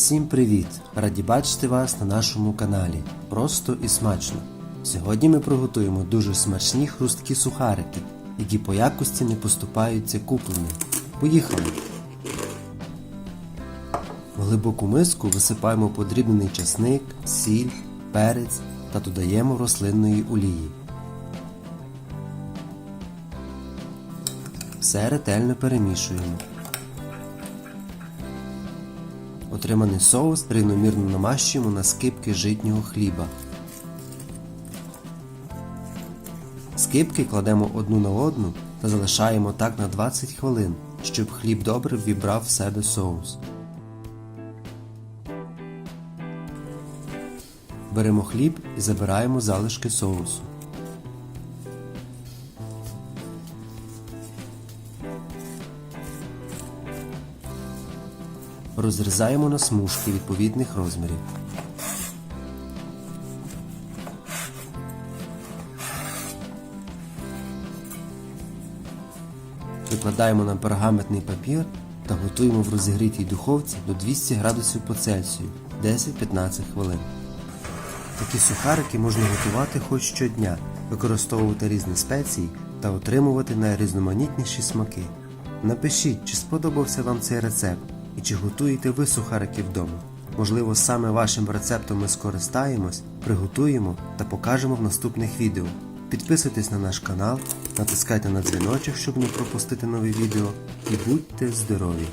Всім привіт! Раді бачити вас на нашому каналі. Просто і смачно. Сьогодні ми приготуємо дуже смачні хрусткі сухарики, які по якості не поступаються купленим. Поїхали! В глибоку миску висипаємо подрібнений часник, сіль, перець та додаємо рослинної олії. Все ретельно перемішуємо. Отриманий соус рівномірно намащуємо на скибки житнього хліба. Скибки кладемо одну на одну та залишаємо так на 20 хвилин, щоб хліб добре ввібрав в себе соус. Беремо хліб і забираємо залишки соусу. Розрізаємо на смужки відповідних розмірів. Викладаємо на пергаментний папір та готуємо в розігрітій духовці до 200 градусів по Цельсію 10-15 хвилин. Такі сухарики можна готувати хоч щодня, використовувати різні спеції та отримувати найрізноманітніші смаки. Напишіть, чи сподобався вам цей рецепт і чи готуєте ви сухарики вдома. Можливо, саме вашим рецептом ми скористаємось, приготуємо та покажемо в наступних відео. Підписуйтесь на наш канал, натискайте на дзвіночок, щоб не пропустити нові відео, і будьте здорові!